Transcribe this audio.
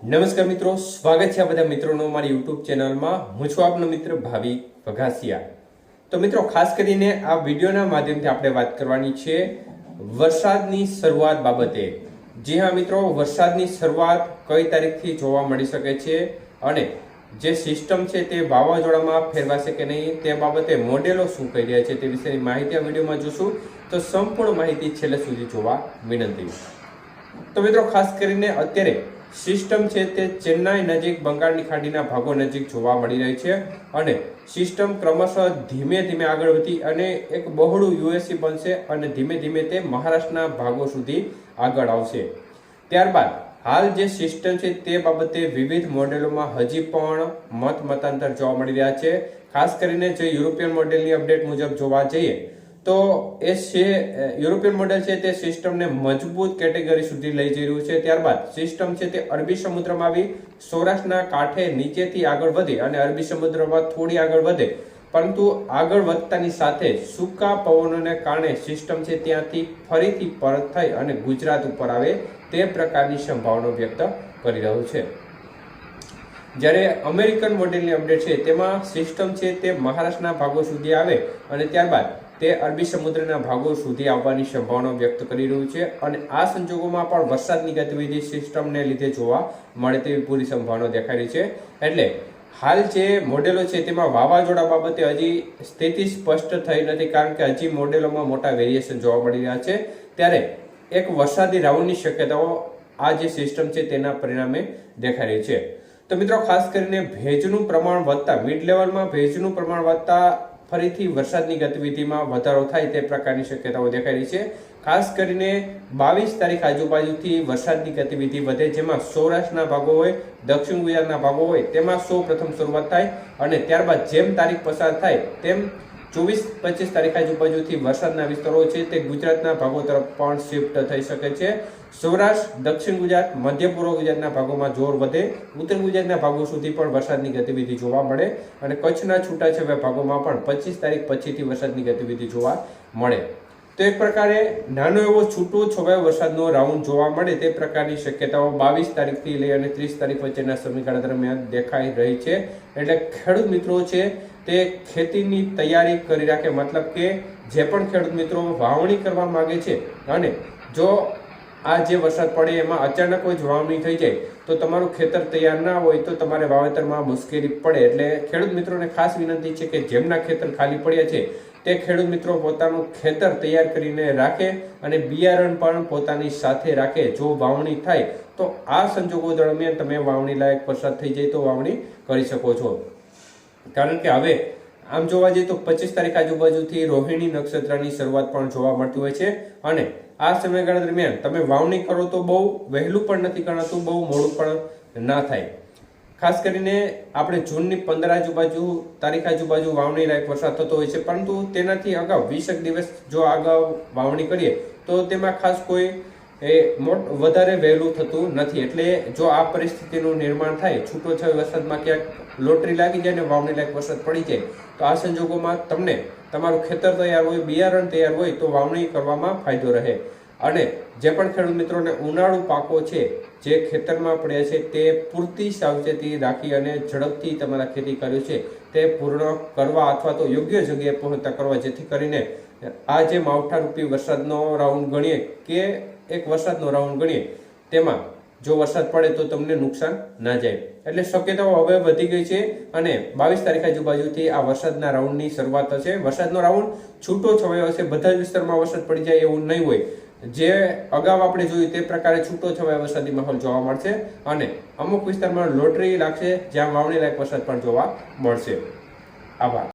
નમસ્કાર મિત્રો, સ્વાગત છે આ બધા મિત્રોનો મારી યુટ્યુબ ચેનલમાં. હું છું આપનો મિત્ર ભાવિક વઘાસિયા. તો મિત્રો, ખાસ કરીને આ વિડીયોના માધ્યમથી આપણે વાત કરવાની છે વરસાદની શરૂઆત બાબતે. જી હા મિત્રો, વરસાદની શરૂઆત કઈ તારીખથી જોવા મળી શકે છે અને જે સિસ્ટમ છે તે વાવાઝોડામાં ફેરવાશે કે નહીં, તે બાબતે મોડેલો શું કહી રહ્યા છે તે વિશેની માહિતી આ વિડીયોમાં જોશું. તો સંપૂર્ણ માહિતી છેલ્લે સુધી જોવા વિનંતી. તો મિત્રો, ખાસ કરીને અત્યારે સિસ્ટમ છે તે ચેન્નાઈ નજીક બંગાળની ખાડીના ભાગો નજીક જોવા મળી રહી છે અને સિસ્ટમ ક્રમશઃ ધીમે ધીમે આગળ વધી અને એક બહોળું યુએસી બનશે અને ધીમે ધીમે તે મહારાષ્ટ્રના ભાગો સુધી આગળ આવશે. ત્યારબાદ, હાલ જે સિસ્ટમ છે તે બાબતે વિવિધ મોડેલોમાં હજી પણ મત મતાંતર જોવા મળી રહ્યા છે. ખાસ કરીને જે યુરોપિયન મોડેલની અપડેટ મુજબ જોવા જઈએ તો એ છે યુરોપિયન મોડેલ છે, તે સિસ્ટમને મજબૂત કેટેગરી સુધી લઈ જઈ રહ્યું છે. ત્યારબાદ સિસ્ટમ છે, તે અરબી સમુદ્રમાં આવી સૌરાષ્ટ્રના કાંઠે નીચેથી આગળ વધે અને અરબી સમુદ્રમાં થોડી આગળ વધે. પરંતુ આગળ વધતાની સાથે સૂકા પવનોને કારણે સિસ્ટમ છે, ત્યાંથી ફરીથી પરત થઈ અને ગુજરાત ઉપર આવે તે પ્રકારની સંભાવના વ્યક્ત કરી રહ્યું છે. જ્યારે અમેરિકન મોડેલની અપડેટ છે, તેમાં સિસ્ટમ છે, તે મહારાષ્ટ્રના ભાગો સુધી આવે અને ત્યારબાદ તે અરબી સમુદ્રના ભાગો સુધી આવવાની સંભાવના વ્યક્ત કરી રહ્યું છે અને આ સંજોગોમાં પણ વરસાદની ગતિવિધિ સિસ્ટમને લીધે જોવા મળે તેવી પૂરી સંભાવના દેખાઈ રહી છે. એટલે હાલ જે મોડેલો છે તેમાં વાવાઝોડા બાબતે હજી સ્થિતિ સ્પષ્ટ થઈ નથી કારણ કે હજી મોડેલોમાં મોટા વેરિએશન જોવા મળી રહ્યા છે. ત્યારે એક વરસાદી રાઉન્ડની શક્યતાઓ આ જે સિસ્ટમ છે તેના પરિણામે દેખાઈ રહી છે. તો મિત્રો ખાસ કરીને ભેજનું પ્રમાણ વધતા મિડ લેવલમાં ભેજનું પ્રમાણ વધતા ફરીથી વરસાદની ગતિવિધિમાં વધારો થાય તે પ્રકારની શક્યતાઓ દેખાઈ રહી છે. ખાસ કરીને બાવીસ તારીખ આજુબાજુથી વરસાદની ગતિવિધિ વધે જેમાં સૌરાષ્ટ્રના ભાગો હોય, દક્ષિણ ગુજરાતના ભાગો હોય, તેમાં સૌ પ્રથમ શરૂઆત થાય અને ત્યારબાદ જેમ તારીખ પસાર થાય તેમ ચોવીસ, પચીસ તારીખ આજુબાજુથી વરસાદના વિસ્તારો છે તે ગુજરાતના ભાગો તરફ પણ શિફ્ટ થઈ શકે છે. સૌરાષ્ટ્ર, દક્ષિણ ગુજરાત, મધ્ય પૂર્વ ગુજરાતના ભાગોમાં જોર વધે. ઉત્તર ગુજરાતના ભાગો સુધી પણ વરસાદની ગતિવિધિ જોવા મળે અને કચ્છના છૂટાછવાયા ભાગોમાં પણ પચીસ તારીખ પછીથી વરસાદની ગતિવિધિ જોવા મળે. તો એક પ્રકારે નાનો એવો છૂટો છવાયો વરસાદનો રાઉન્ડ જોવા મળે તે પ્રકારની શક્યતાઓ બાવીસ તારીખથી લઈ અને ત્રીસ તારીખ વચ્ચેના સમયગાળા દરમિયાન દેખાઈ રહી છે. એટલે ખેડૂત મિત્રો છે તે ખેતીની તૈયારી કરી રાખે મતલબ કે જે પણ ખેડૂત મિત્રો વાવણી કરવા માંગે છે અને જો આ જે વરસાદ પડે એમાં અચાનક કોઈ વાવણી થઈ જાય, તો તમારું ખેતર તૈયાર ના હોય તો તમારે વાવેતરમાં મુશ્કેલી પડે. એટલે ખેડૂત મિત્રોને ખાસ વિનંતી છે કે જેમના ખેતર ખાલી પડ્યા છે, તે ખેડૂત મિત્રો પોતાનું ખેતર તૈયાર કરીને રાખે અને બિયારણ પણ પોતાની સાથે રાખે. જો વાવણી થાય, તો આ સંજોગો દરમિયાન તમે વાવણી લાયક વરસાદ થઈ જાય તો વાવણી કરી શકો છો. કારણ કે હવે આમ જોવા જઈએ તો પચીસ તારીખ આજુબાજુથી રોહિણી નક્ષત્રની શરૂઆત પણ જોવા મળતી હોય છે. અને આ સમયગાળા દરમિયાન તમે વાવણી કરો તો બહુ વહેલું પણ નથી ગણાતું, બહુ મોડું પણ ના થાય. ખાસ કરીને આપણે જૂનની પંદર આજુબાજુ, તારીખ આજુબાજુ વાવણી લાયક વરસાદ થતો હોય છે. પરંતુ તેનાથી અગાઉ વીસેક દિવસ જો અગાઉ વાવણી કરીએ તો તેમાં ખાસ કોઈ એ મોટ વધારે વહેલું થતું નથી. એટલે જો આ પરિસ્થિતિનું નિર્માણ થાય, છૂટો છવાયો વરસાદમાં ક્યાંક લોટરી લાગી જાય ને વાવણી લાયક વરસાદ પડી જાય, તો આ સંજોગોમાં તમને તમારું ખેતર તૈયાર હોય, બિયારણ તૈયાર હોય, તો વાવણી કરવામાં ફાયદો રહે. અને જે પણ ખેડૂત મિત્રોને ઉનાળુ પાકો છે, જે ખેતરમાં પડ્યા છે, તે પૂરતી સાવચેતી રાખી અને ઝડપથી તમારા ખેતી કર્યું છે, તે પૂર્ણ કરવા અથવા તો યોગ્ય જગ્યાએ પહોંચતા કરવા, જેથી કરીને આ જે માવઠારૂપી વરસાદનો રાઉન્ડ ગણીએ કે એક વરસાદનો રાઉન્ડ ગણીએ. તેમાં જો વરસાદ પડે તો તમને નુકસાન ના જાય. એટલે શક્યતાઓ હવે વધી ગઈ છે અને બાવીસ તારીખ આજુબાજુથી આ વરસાદના રાઉન્ડની શરૂઆત થશે. વરસાદનો રાઉન્ડ છૂટો છવાયો હશે. બધા જ વિસ્તારમાં વરસાદ પડી જાય એવું નહીં હોય. જે અગાઉ આપણે જોયું તે પ્રકારે છૂટો છવાયો વરસાદી માહોલ જોવા મળશે અને અમુક વિસ્તારમાં લોટરી લાગશે જ્યાં વાવણી લાયક વરસાદ પણ જોવા મળશે. આભાર.